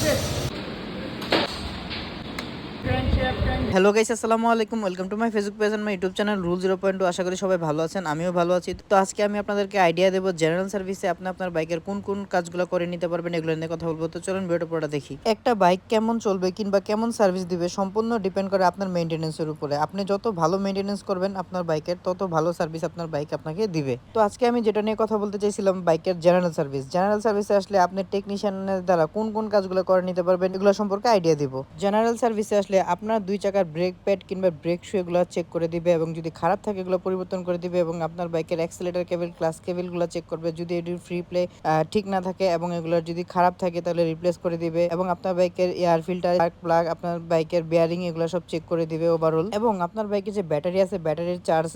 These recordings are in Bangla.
是 হ্যালো গাইস আসসালামু আলাইকুম। Welcome to my Facebook page and my YouTube channel rule zero point আশা করি সবাই ভালো আছেন, আমিও ভালো আছি। তো আজকে আমি আপনাদেরকে আইডিয়া দেবো জেনারেল সার্ভিসে আপনি আপনার বাইকের কোন কোন কাজগুলো করে নিতে পারবেন, এগুলো নিয়ে কথা বলব। তো চলুন ভিডিওটা পুরোটা দেখি। একটা বাইক কেমন চলবে কিংবা কেমন সার্ভিস দিবে সম্পূর্ণ ডিপেন্ড করে আপনার মেনটেনেন্সের উপরে। আপনি যত ভালো মেনটেনেন্স করবেন আপনার বাইকের তত ভালো সার্ভিস আপনার বাইক আপনাকে দিবে। তো আজকে আমি যেটা নিয়ে কথা বলতে চাইছিলাম বাইকের জেনারেল সার্ভিস জেনারেল সার্ভিসে আসলে আপনি টেকনিশিয়ানের দ্বারা কোন কোন কাজগুলো করে নিতে পারবেন, এগুলো সম্পর্কে আইডিয়া দিব। জেনারেল সার্ভিসে আসলে আপনার দুই চাকার ব্রেক প্যাড কিংবা ব্রেক শু এগুলো চেক করে দিবে এবং যদি খারাপ থাকে এগুলো পরিবর্তন করে দিবে এবং আপনার বাইকের অ্যাক্সিলেটার কেবল ক্লাস কেবলগুলো চেক করবে। যদি এটির ফ্রি প্লে ঠিক না থাকে এবং এগুলোর যদি খারাপ থাকে তাহলে রিপ্লেস করে দিবে এবং আপনার বাইকের এয়ার ফিল্টার প্লাগ আপনার বাইকের বেয়ারিং এগুলো সব চেক করে দিবে ওভারঅল এবং আপনার বাইকে যে ব্যাটারি আছে ব্যাটারির চার্জ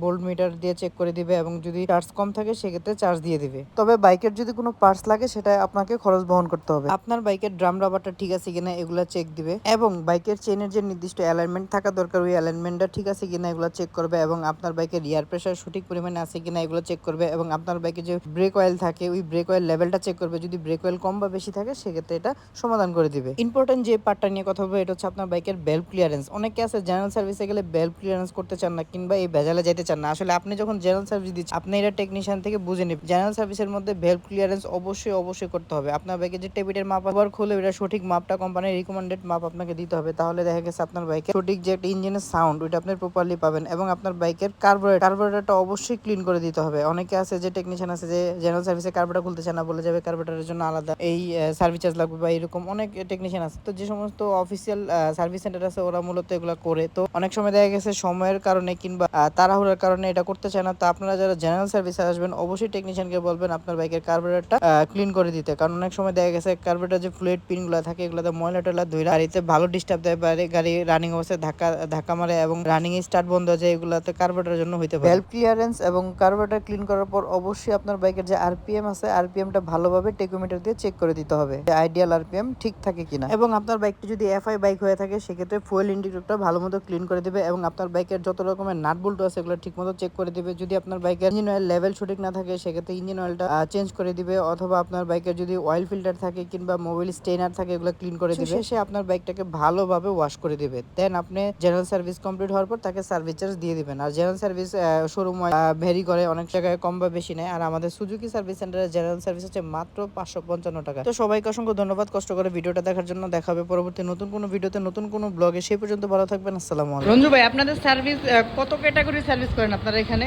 বোল্ড মিটার দিয়ে চেক করে দিবে এবং যদি চার্জ কম থাকে সেক্ষেত্রে চার্জ দিয়ে দিবে। তবে বাইকের যদি কোনো পার্টস লাগে সেটা আপনাকে খরচ বহন করতে হবে। আপনার বাইকের ড্রাম রাবারটা ঠিক আছে কিনা এগুলো চেক দিবে এবং বাইকের চেনের যে নির্দিষ্ট অ্যালাইনমেন্ট থাকা দরকার, ওই অ্যালাইনমেন্টটা ঠিক আছে কিনা এগুলো চেক করবে এবং আপনার বাইকের এয়ার প্রেশার সঠিক পরিমাণে আছে কিনা এগুলো চেক করবে এবং আপনার বাইকে যে ব্রেক অয়েল থাকে, ওই ব্রেক অয়েল লেভেলটা চেক করবে। যদি ব্রেক অয়েল কম বা বেশি থাকে, সেক্ষেত্রে এটা সমাধান করে দিবে। ইম্পর্টেন্ট যে পার্টটা নিয়ে কথা বলব, এটা হচ্ছে আপনার বাইকের বেল ক্লিয়ারেন্স অনেকে আছে জেনারেল সার্ভিসে গেলে বেল ক্লিয়ারেন্স করতে চান না কিংবা এই ভেজালে যেতে চান না। আসলে আপনি যখন জেনারেল সার্ভিস দিচ্ছেন, আপনি এটা টেকনিশিয়ান থেকে বুঝে নেবেন। জেনারেল সার্ভিসের মধ্যে বেল ক্লিয়ারেন্স অবশ্যই অবশ্যই করতে হবে। আপনার বাইকে যে টেবিটের মাপ আবার খুলে এটা সঠিক মাপটা কোম্পানির রিকমেন্ডেড মাপ আপনাকে দিতে হবে। তাহলে দেখা গেছে আপনার বাইকে সঠিক যে একটা ইঞ্জিনের সাউন্ড ওইটা আপনি প্রপারলি পাবেন এবং আপনার বাইকের কার্বোরেট কার্বোরেটরটা অবশ্যই ক্লিন করে দিতে হবে। অনেকে আছে যে টেকনিশিয়ান আছে যে জেনারেল সার্ভিসে কার্বোরেটর খুলতে চায় না, বলে যাবে কার্বোরেটরের জন্য আলাদা এই সার্ভিস চার্জ লাগবে বা এরকম অনেক টেকনিশিয়ান আছে। তো যে সমস্ত অফিসিয়াল সার্ভিস সেন্টার আছে, ওরা মূলত এগুলো করে। তো অনেক সময় দেখা গেছে সময়ের কারণে কিংবা তাড়াহুড়ার কারণে এটা করতে চায় না। তো আপনারা যারা জেনারেল সার্ভিসে আসবেন, অবশ্যই টেকনিশিয়ানকে বলবেন আপনার বাইকের কার্বোরেটরটা ক্লিন করে দিতে। কারণ অনেক সময় দেখা গেছে কার্বোরেটর যে ফ্লুইড পিনগুলো থাকে, এগুলোতে ময়লা টয়লা ধুই গাড়িতে ভালো ডিস্টার্ব দেয় গাড়ি রানিং অবস্থায় ধাক্কা ধাক্কা মারে এবং রানিং স্টার্ট বন্ধ হয়ে যায় এগুলোতে কার্বোরেটরের জন্য হইতে পারে। ভ্যালভ ক্লিয়ারেন্স এবং কার্বোরেটর ক্লিন করার পর অবশ্যই আপনার বাইকের যে আরপিএম আছে আরপিএমটা ভালোভাবে টেকোমিটার দিয়ে চেক করে দিতে হবে যে আইডিয়াল আরপিএম ঠিক থাকে কিনা। এবং আপনার বাইকটি যদি এফআই বাইক হয়ে থাকে সেক্ষেত্রে ফুয়েল ইন্ডিকেটরটা ভালো মতো ক্লিন করে দিবে এবং আপনার বাইকের যত রকমের নাট বল্টু আছে এগুলো ঠিক মতো চেক করে দিবে। যদি আপনার বাইকের ইঞ্জিন অয়েল লেভেল সঠিক না থাকে সেক্ষেত্রে ইঞ্জিন অয়েলটা চেঞ্জ করে দিবে। অথবা আপনার বাইকের যদি অয়েল ফিল্টার থাকে কিংবা মোবাইল স্টেনার থাকে এগুলো ক্লিন করে দিবে। শেষে আপনার বাইকটাকে ভালোভাবে ওয়াশ করে দিবে। দেন আপনি জেনারেল সার্ভিস কমপ্লিট হওয়ার পর তাকে সার্ভিস চার্জ দিয়ে দিবেন। আর জেনারেল সার্ভিস শোরুম ভেরি করে অনেক জায়গায় কম বা বেশি নেয়। আর আমাদের সুজুকি সার্ভিস সেন্টারের জেনারেল সার্ভিস হচ্ছে মাত্র পাঁচশো পঞ্চান্ন টাকা। তো সবাইকে অসংখ্য ধন্যবাদ কষ্ট করে ভিডিওটা দেখার জন্য। দেখা হবে পরবর্তী নতুন কোনো ভিডিওতে নতুন কোনো ব্লগে সেই পর্যন্ত ভালো থাকবেন। আসসালামু আলাইকুম। রঞ্জু ভাই আপনাদের সার্ভিস কত ক্যাটাগরি সার্ভিস করেন আপনারা এখানে?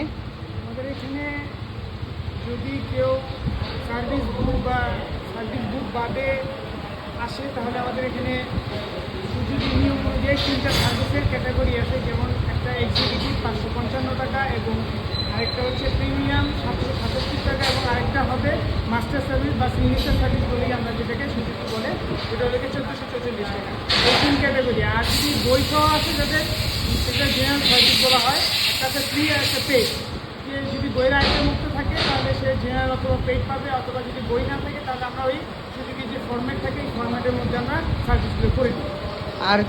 আমাদের এখানে যদি কেউ সার্ভিস বুক বা সার্ভিস বুক বাদে আসে তাহলে আমাদের এখানে অনুযায়ী তিনটা সার্ভিসের ক্যাটাগরি আছে, যেমন একটা এক্সিকিউটিভ পাঁচশো পঞ্চান্ন টাকা এবং আরেকটা হচ্ছে প্রিমিয়াম সাতশো সাতাত্তর টাকা এবং আরেকটা হবে মাস্টার সার্ভিস বা সিগনেচার সার্ভিস বলেই আমরা যেটাকে সুযোগ বলে, ওটা হলো চোদ্দোশো চৌচল্লিশ টাকা। এই তিন ক্যাটাগরি আর যদি বই সহ আছে যাদের, সেটা জেনারেল সার্ভিস বলা হয় একটা আছে ফ্রি আর একটা পেড যদি বইয়ের আইটেম মুক্ত থাকে, তাহলে সে জেনারেল অথবা পেড পাবে, অথবা যদি বই না থাকে, তাহলে আমরা ওই সুযোগের যে ফর্ম্যাট থাকে, এই ফর্ম্যাটের মধ্যে আমরা সার্ভিসগুলো করে দিই আর